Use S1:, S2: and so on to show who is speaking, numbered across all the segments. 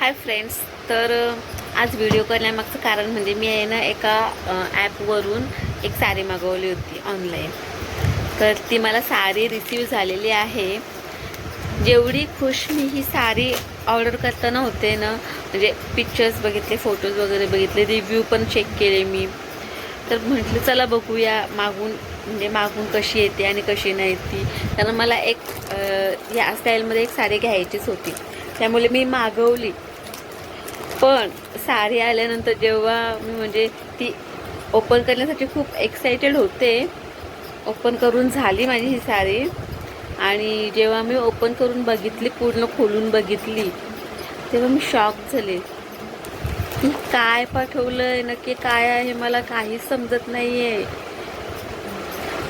S1: Hi friends तर आज video करण्यामागचं कारण म्हणजे मी आहे ना एका ॲपवरून एक साडी मागवली होती ऑनलाईन तर ती मला साडी रिसीव झालेली आहे. जेवढी खुश मी ही साडी ऑर्डर करताना होते ना म्हणजे पिक्चर्स बघितले फोटोज वगैरे बघितले रिव्ह्यू पण चेक केले मी. तर म्हटलं चला बघूया मागून म्हणजे मागून कशी येते आणि कशी नाही ती. कारण मला एक या स्टाईलमध्ये एक साडी घ्यायचीच होती. त्यामुळे मी मागवली. पण साडी आल्यानंतर जेव्हा मी म्हणजे ती ओपन करण्यासाठी खूप एक्सायटेड होते. ओपन करून झाली माझी ही साडी. आणि जेव्हा मी ओपन करून बघितली पूर्ण खोलून बघितली तेव्हा मी शॉक झाले. काय पाठवलंय नक्की काय आहे मला काहीच समजत नाही आहे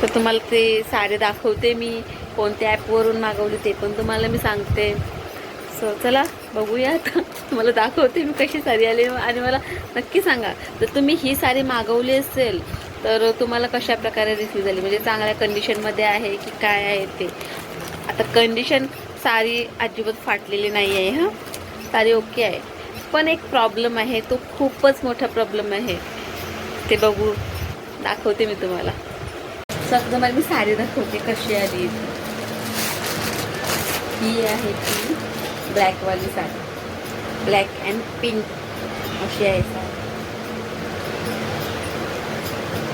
S1: तर तुम्हाला ते साडी दाखवते मी कोणत्या ॲपवरून मागवली ते पण तुम्हाला मी सांगते. सो चला. बघूया आता तुम्हाला दाखवते मी कशी साडी आली आणि मला नक्की सांगा. जर तुम्ही ही साडी मागवली असेल तर तुम्हाला कशा प्रकारे रिसीव झाली? म्हणजे चांगल्या कंडिशनमध्ये आहे की काय आहे ते? आता कंडिशन साडी अजिबात फाटलेली नाही आहे हां? साडी ओके आहे. पण एक प्रॉब्लेम आहे तो खूपच मोठा प्रॉब्लेम आहे. ते बघू. दाखवते मी तुम्हाला. सगळं मला मी साडी दाखवते कशी आली. ही आहे ती. ब्लॅकवाली साडी. ब्लॅक अँड पिंक अशी आहे साडी.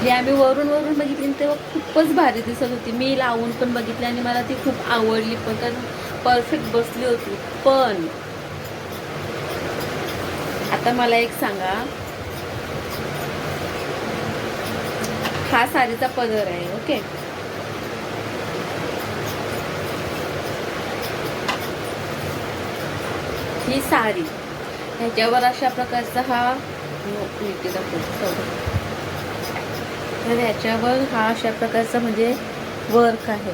S1: जी आम्ही वरून वरून बघितली तेव्हा खूपच भारी दिसत होती. मी लावून पण बघितली आणि मला ती खूप आवडली पण कारण परफेक्ट बसली होती. पण आता मला एक सांगा. हा साडीचा पदर आहे ओके? ही साडी. ह्याच्यावर अशा प्रकारचा हा तर ह्याच्यावर हा अशा प्रकारचा म्हणजे वर्क आहे.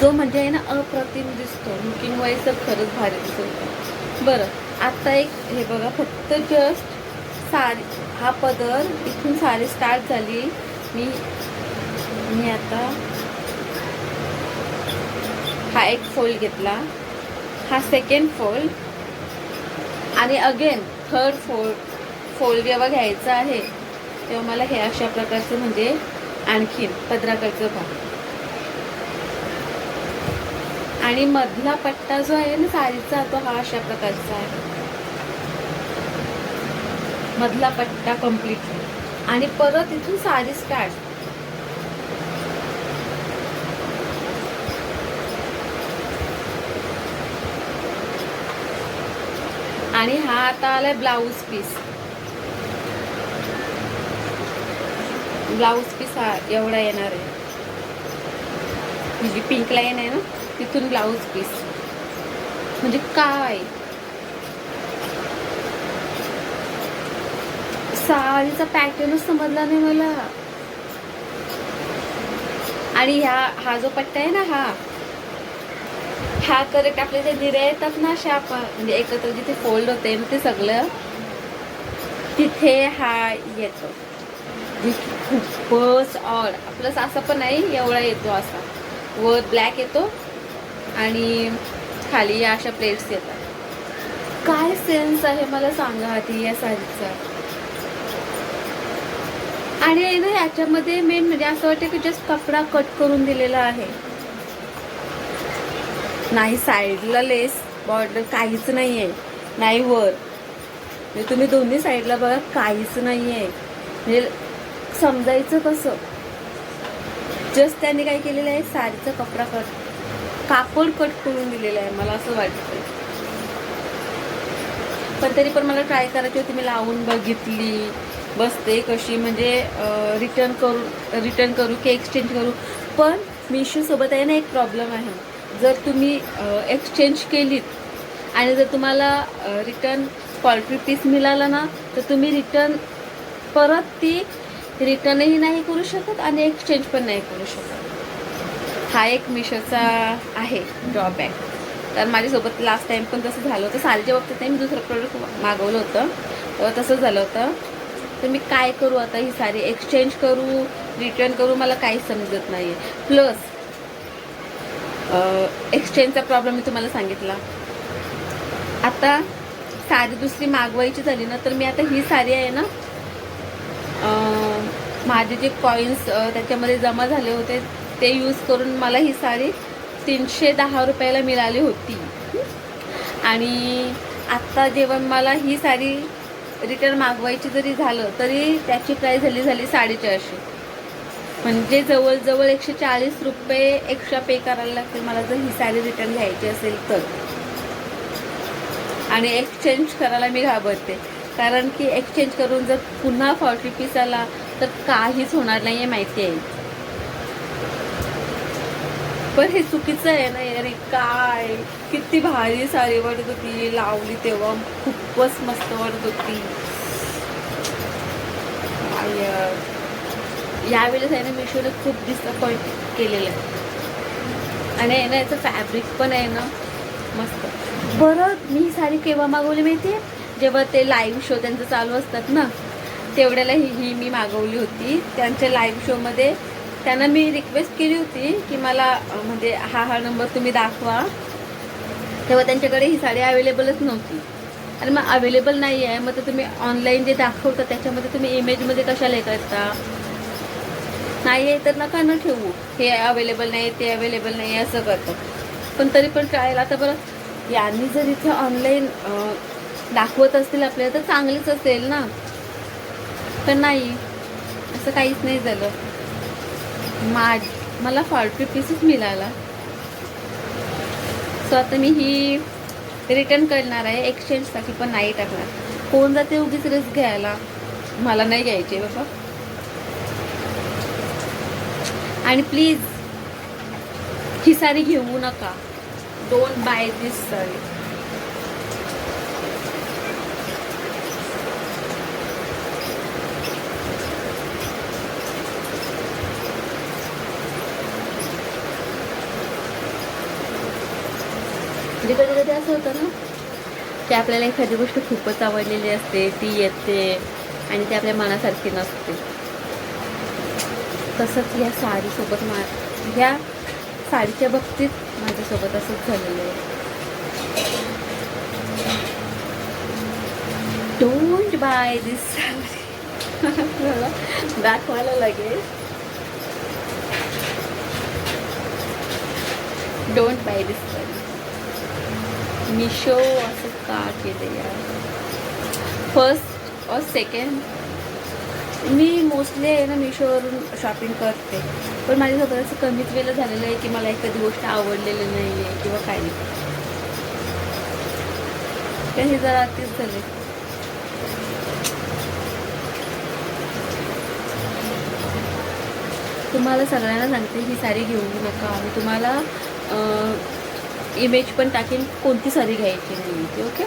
S1: जो म्हणजे आहे ना अप्रतिम दिसतो. लुकिंग वाईज तर खरंच भारी दिसतो. बरं आता एक हे बघा फक्त जस्ट साडी हा पदर इथून साडी स्टार्ट झाली. मी मी आता हा एक फोल्ड घेतला. हा सेकंड फोल्ड आणि अगेन थर्ड फोल्ड फोल्ड जेव्हा घ्यायचा आहे तेव्हा मला हे अशा प्रकारचं म्हणजे आणखीन पदराकडचं भाग आणि मधला पट्टा जो आहे ना साडीचा तो हा अशा प्रकारचा आहे. मधला पट्टा कंप्लीट आणि परत इथून साडी स्टार्ट आणि हा आता आलाय ब्लाऊज पीस. ब्लाऊज पीस हा एवढा येणार आहे. म्हणजे पिंक लाईन आहे ना तिथून ब्लाऊज पीस. म्हणजे काय? साडीचा पॅटर्नच समजला नाही मला. आणि ह्या हा जो पट्टा आहे ना हा. हा करेक्ट आपले जे दिरे येतात ना अशा आपण म्हणजे एकत्र जिथे फोल्ड होते ना ते सगळं तिथे हा येतो. खूपच ऑड प्लस असं पण नाही एवढा येतो असा. वर ब्लॅक येतो आणि खाली या अशा प्लेट्स येतात. काय सेन्स आहे मला सांगा आधी या साडीचा? आणि ना याच्यामध्ये मेन म्हणजे असं वाटतं की जस्ट कपडा कट करून दिलेला आहे. नाही साईडला लेस बॉर्डर काहीच नाही आहे नाही वर. म्हणजे तुम्ही दोन्ही साईडला बघा काहीच नाही आहे म्हणजे समजायचं कसं? जस्ट त्यांनी काय केलेलं आहे साडीचा कपडा कट कापड कट करून दिलेलं आहे मला असं वाटतं पण तरी पण मला ट्राय करायची होती मी लावून बघितली. बसते कशी म्हणजे रिटर्न करू रिटर्न करू की एक्सचेंज करू. पण मिशोसोबत आहे ना एक प्रॉब्लेम आहे. जर तुम्ही एक्सचेंज केलीत आणि जर तुम्हाला रिटर्न क्वालिटी पीस मिळाला ना तर तुम्ही रिटर्न परत ती रिटर्नही नाही करू शकत आणि एक्सचेंज पण नाही करू शकत. हा एक मिशोचा आहे ड्रॉबॅक तर माझ्यासोबत लास्ट टाइम पण तसं झालं होतं. सालच्या बाबतीत नाही मी दुसरं प्रोडक्ट मागवलं होतं. तर तसं झालं होतं. तर मी काय करू आता ही साडी एक्सचेंज करू रिटर्न करू मला काही समजत नाही आहे प्लस एक्सचेंजचा प्रॉब्लेम मी तुम्हाला सांगितला. आता साडी दुसरी मागवायची झाली ना तर मी आता ही साडी आहे ना माझे जे कॉईन्स त्याच्यामध्ये जमा झाले होते ते यूज करून मला ही साडी तीनशे दहा रुपयाला मिळाली होती. आणि आत्ता जेव्हा मला ही साडी रिटर्न मागवायची जरी झालं तरी त्याची प्राईस झाली झाली साडेचारशे. म्हणजे जवळजवळ एकशे चाळीस रुपये एक्स्ट्रा पे करायला लागतील. मला जर ही साडी रिटर्न घ्यायची असेल तर. आणि एक्सचेंज करायला मी घाबरते. कारण की एक्सचेंज करून जर पुन्हा फॉर्टी पीस आला तर काहीच होणार नाही आहे माहिती आहे. पण हे चुकीचं आहे ना अरे काय? किती भारी साडी वाटत होती. लावली तेव्हा खूपच मस्त वाटत होती. यावेळेस आहे ना मिशोने खूप डिसअपॉइंट केलेलं आहे. आणि आहे ना याचं फॅब्रिक पण आहे ना मस्त. बरं मी ही साडी केव्हा मागवली माहिती आहे जेव्हा ते लाईव्ह शो त्यांचं चालू असतात ना तेवढ्याला ही ही मी मागवली होती. त्यांच्या लाईव्ह शोमध्ये त्यांना मी रिक्वेस्ट केली होती की मला म्हणजे हा हा नंबर तुम्ही दाखवा. तेव्हा त्यांच्याकडे ही साडी अवेलेबलच नव्हती. आणि मग अवेलेबल नाही आहे मग तर तुम्ही ऑनलाईन जे दाखवता त्याच्यामध्ये तुम्ही इमेजमध्ये कशाला हे करता नाही आहे तर नका न ठेवू. हे अवेलेबल नाही ते अवेलेबल नाही असं करतं. पण तरी पण ट्रायल आता बरं यांनी जर इथे ऑनलाईन दाखवत असतील आपल्याला तर चांगलीच असेल ना? पण नाही. असं काहीच नाही झालं. माझ मला फॉर्टी पीसच मिळाला. सो आता मी ही रिटर्न करणार आहे एक्सचेंजसाठी पण नाही टाकणार. कोण जाते उगीच रिस्क घ्यायला? मला नाही घ्यायची बाबा. आणि प्लीज ही साडी घेऊ नका. Don't buy this sari. म्हणजे कधी कधी असं होतं ना की आपल्याला एखादी गोष्ट खूपच आवडलेली असते ती येते आणि ती आपल्या मनासारखी नसते. तसंच या साडीसोबत मा ह्या साडीच्या बाबतीत माझ्यासोबत असंच झालेलं आहे. Don't buy this sari. मला दाखवायला लागेल don't buy this sari. Meesho असं का केलं यार? फर्स्ट और सेकंड मी मोस्टली आहे ना मिशोवरून शॉपिंग करते. पण माझ्यासोबत असं कमीच वेळेला झालेलं आहे की मला एखादी गोष्ट आवडलेली नाही आहे किंवा काही नाही. हे जरा अतिच झाले तुम्हाला सगळ्यांना सांगते ही साडी घेऊ नका. आणि तुम्हाला इमेज पण टाकेन कोणती साडी घ्यायची नाही ओके?